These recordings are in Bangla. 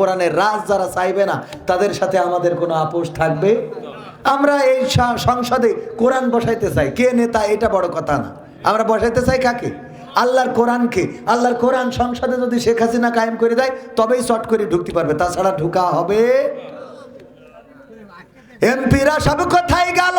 কোরআনের রাজ যারা চাইবে না, তাদের সাথে আমাদের কোনো আপোষ থাকবে? আমরা এই সংসদে কোরআন বসাইতে চাই। কে নেতা, এটা বড় কথা না। আমরা বসাইতে চাই কাকে? আল্লাহর কোরআনকে। আল্লাহর কোরআন সংসদে যদি শেখ হাসিনা কায়েম করে দেয়, তবেই শর্ট করে ঢুকতে পারবে। তাছাড়া ঢুকা হবে? এমপিরা সব কোথায় গেল?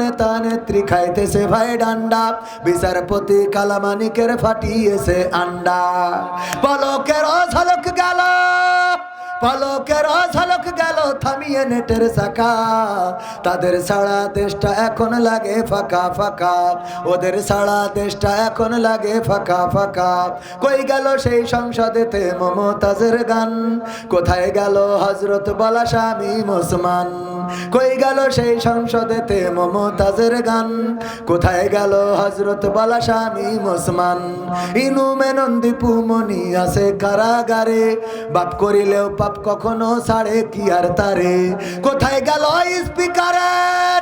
নেতা নেত্রী খাইতেছে ভাই ডান্ডা। বিচারপতি কালামানিকের ফাটিয়েছে আন্ডা। পলকের ঝলক গেল, পলকের ঝলক গেল, থামিয়ে নেটের চাকা। তাদের সারা দেশটা এখন লাগে ফাঁকা ফাঁকা। ওদের সারা দেশটা এখন লাগে ফাঁকা ফাঁকা। কই গেল সেই সংসদেতে মমতাজের গান? কোথায় গেল হজরত বলা স্বামী মুসমান কই গেল সেই সংসদেতে মমতাজের গান? কোথায় গেল হজরত বলা স্বামী মুসমান? ইনু মেনন্দি পুমনি আছে কারাগারে। বাপ করিলেও পাপ কখনো ছাড়ে, কি আর তারে? কোথায় গেল স্পিকারের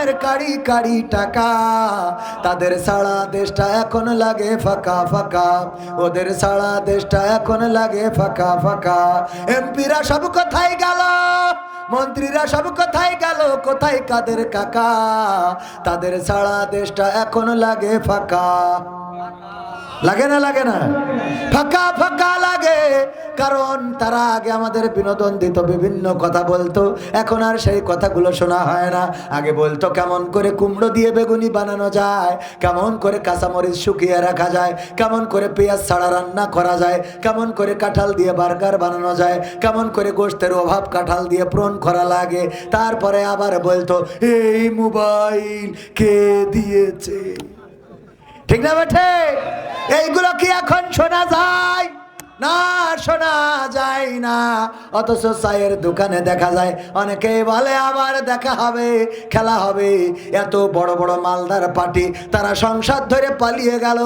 সালামের কাড়ি কাড়ি টাকা। তাদের সারা দেশটা এখন লাগে ফাঁকা ফাঁকা। ওদের সারা দেশটা এখন লাগে ফাঁকা ফাঁকা। এমপিরা সব কোথায় গেল? মন্ত্রীরা সব কোথায় গেল? কোথায় কাদের কাকা? তাদের সারা দেশটা এখন লাগে ফাঁকা। লাগে না লাগে না। ফাঁকা ফাঁকা লাগে। কারণ তারা আগে আমাদের বিনোদন দিত, বিভিন্ন কথা বলতো। এখন আর সেই কথাগুলো শোনা হয় না। আগে বলতো, কেমন করে কুমড়ো দিয়ে বেগুনি বানানো যায়, কেমন করে কাঁচামরিচ শুকিয়ে রাখা যায়, কেমন করে পেঁয়াজ ছাড়া রান্না করা যায়, কেমন করে কাঁঠাল দিয়ে বার্গার বানানো যায়, কেমন করে গোষ্ঠের অভাব কাঁঠাল দিয়ে প্রণ করা লাগে। তারপরে আবার বলতো, এই মোবাইল কে দিয়েছে? ঠিক না বেঠে এইগুলো কি এখন শোনা যায়? না, শোনা যায় না। অথচ চায়ের দোকানে দেখা যায় অনেকেই বলে আবার দেখা হবে, খেলা হবে। এত বড় বড় মালদার পার্টি, তারা সংসার ধরে পালিয়ে গেল।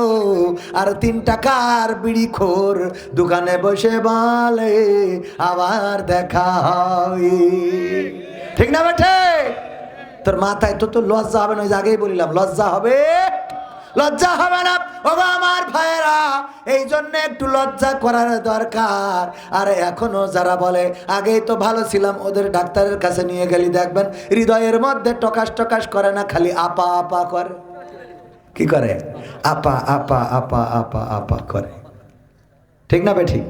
আর তিন টাকার বিড়ি খোর দোকানে বসে বলে, আবার দেখা হবে ঠিক না বেঠে তোর মাথায় তো তো লজ্জা হবে না, ওই আগেই বলিলাম, লজ্জা হবে? লজ্জা হবে না। ওগো আমার ভাইয়েরা, এই জন্য একটু লজ্জা করার দরকার। আর এখনও যারা বলে, আগেই তো ভালো ছিলাম, ওদের ডাক্তারের কাছে নিয়ে গেলি, দেখবেন হৃদয়ের মধ্যে টকাশ টকাশ করে না, খালি আপা আপা করে। কি করে? আপা আপা আপা আপা আপা করে। ঠিক না বে ঠিক?